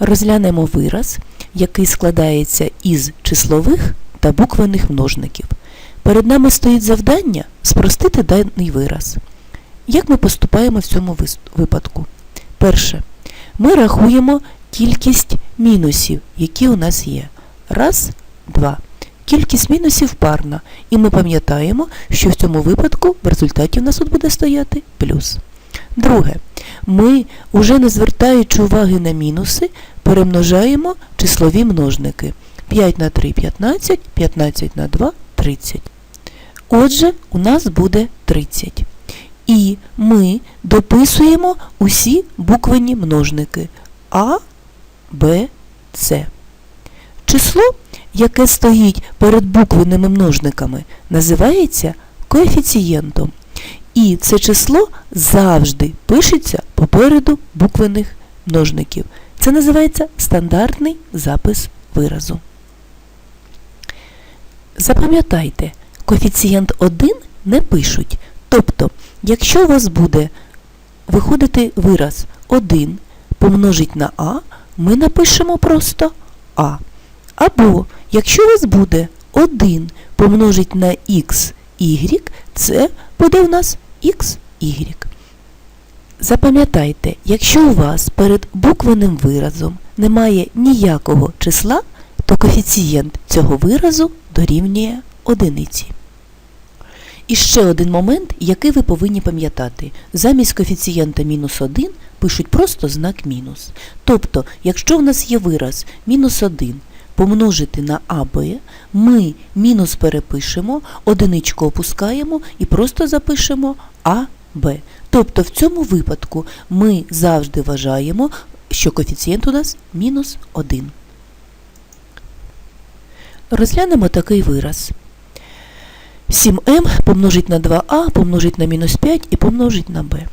Розглянемо вираз, який складається із числових та буквених множників. Перед нами стоїть завдання спростити даний вираз. Як ми поступаємо в цьому випадку? Перше. Ми рахуємо кількість мінусів, які у нас є. Раз, два. Кількість мінусів парна. І ми пам'ятаємо, що в цьому випадку в результаті в нас тут буде стояти плюс. Друге. Ми, уже не звертаючи уваги на мінуси, перемножаємо числові множники. 5 на 3 – 15, 15 на 2 – 30. Отже, у нас буде 30. І ми дописуємо усі буквені множники А, Б, С. Число, яке стоїть перед буквенними множниками, називається коефіцієнтом. І це число завжди пишеться попереду буквених множників. Це називається стандартний запис виразу. Запам'ятайте, коефіцієнт 1 не пишуть. Тобто, якщо у вас буде виходити вираз 1 помножить на А, ми напишемо просто А. Або, якщо у вас буде 1 помножить на х, y, це буде у нас xy. Запам'ятайте, якщо у вас перед буквеним виразом немає ніякого числа, то коефіцієнт цього виразу дорівнює одиниці. І ще один момент, який ви повинні пам'ятати. Замість коефіцієнта мінус 1 пишуть просто знак мінус. Тобто, якщо в нас є вираз мінус 1 помножити на АБ, ми мінус перепишемо, одиничку опускаємо і просто запишемо АБ. Тобто в цьому випадку ми завжди вважаємо, що коефіцієнт у нас мінус 1. Розглянемо такий вираз. 7m помножить на 2а, помножить на мінус 5 і помножить на b.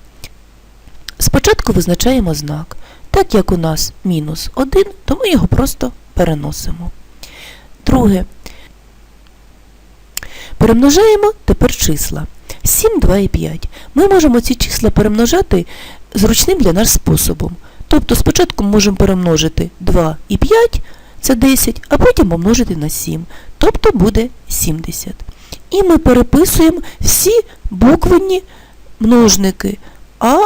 Спочатку визначаємо знак. Так як у нас мінус 1, то ми його просто переносимо. Друге. Перемножаємо тепер числа. 7, 2 і 5. Ми можемо ці числа перемножати зручним для нас способом. Тобто спочатку можемо перемножити 2 і 5, це 10, а потім помножити на 7, тобто буде 70. І ми переписуємо всі буквенні множники А,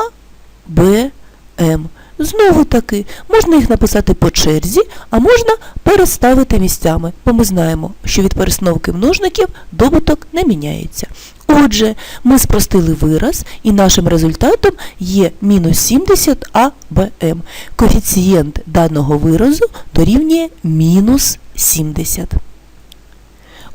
Б, М. Знову таки, можна їх написати по черзі, а можна переставити місцями, бо ми знаємо, що від перестановки множників добуток не міняється. Отже, ми спростили вираз, і нашим результатом є мінус 70 АБМ. Коефіцієнт даного виразу дорівнює мінус 70.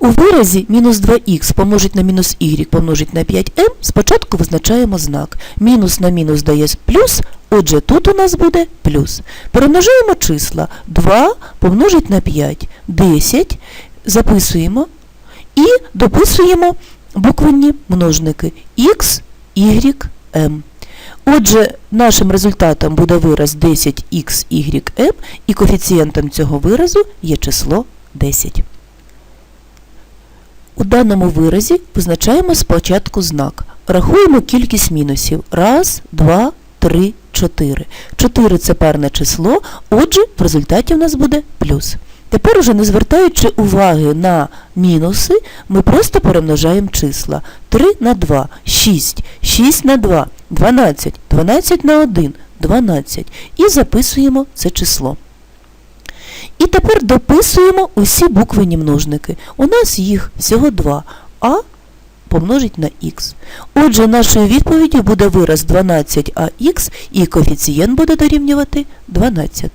У виразі мінус 2х помножить на мінус y помножить на 5m спочатку визначаємо знак. Мінус на мінус дає плюс, отже тут у нас буде плюс. Перемножаємо числа 2 помножить на 5, 10, записуємо і дописуємо буквенні множники x, y, m. Отже, нашим результатом буде вираз 10х, y, m, і коефіцієнтом цього виразу є число 10. У даному виразі визначаємо спочатку знак. Рахуємо кількість мінусів. Раз, два, три, чотири. Чотири – це парне число, отже, в результаті в нас буде плюс. Тепер уже не звертаючи уваги на мінуси, ми просто перемножаємо числа. 3 на 2 – 6, 6 на 2 – 12, 12 на 1 – 12. І записуємо це число. І тепер дописуємо усі буквені множники. У нас їх всього два. А помножить на х. Отже, нашою відповіддю буде вираз 12ах і коефіцієнт буде дорівнювати 12.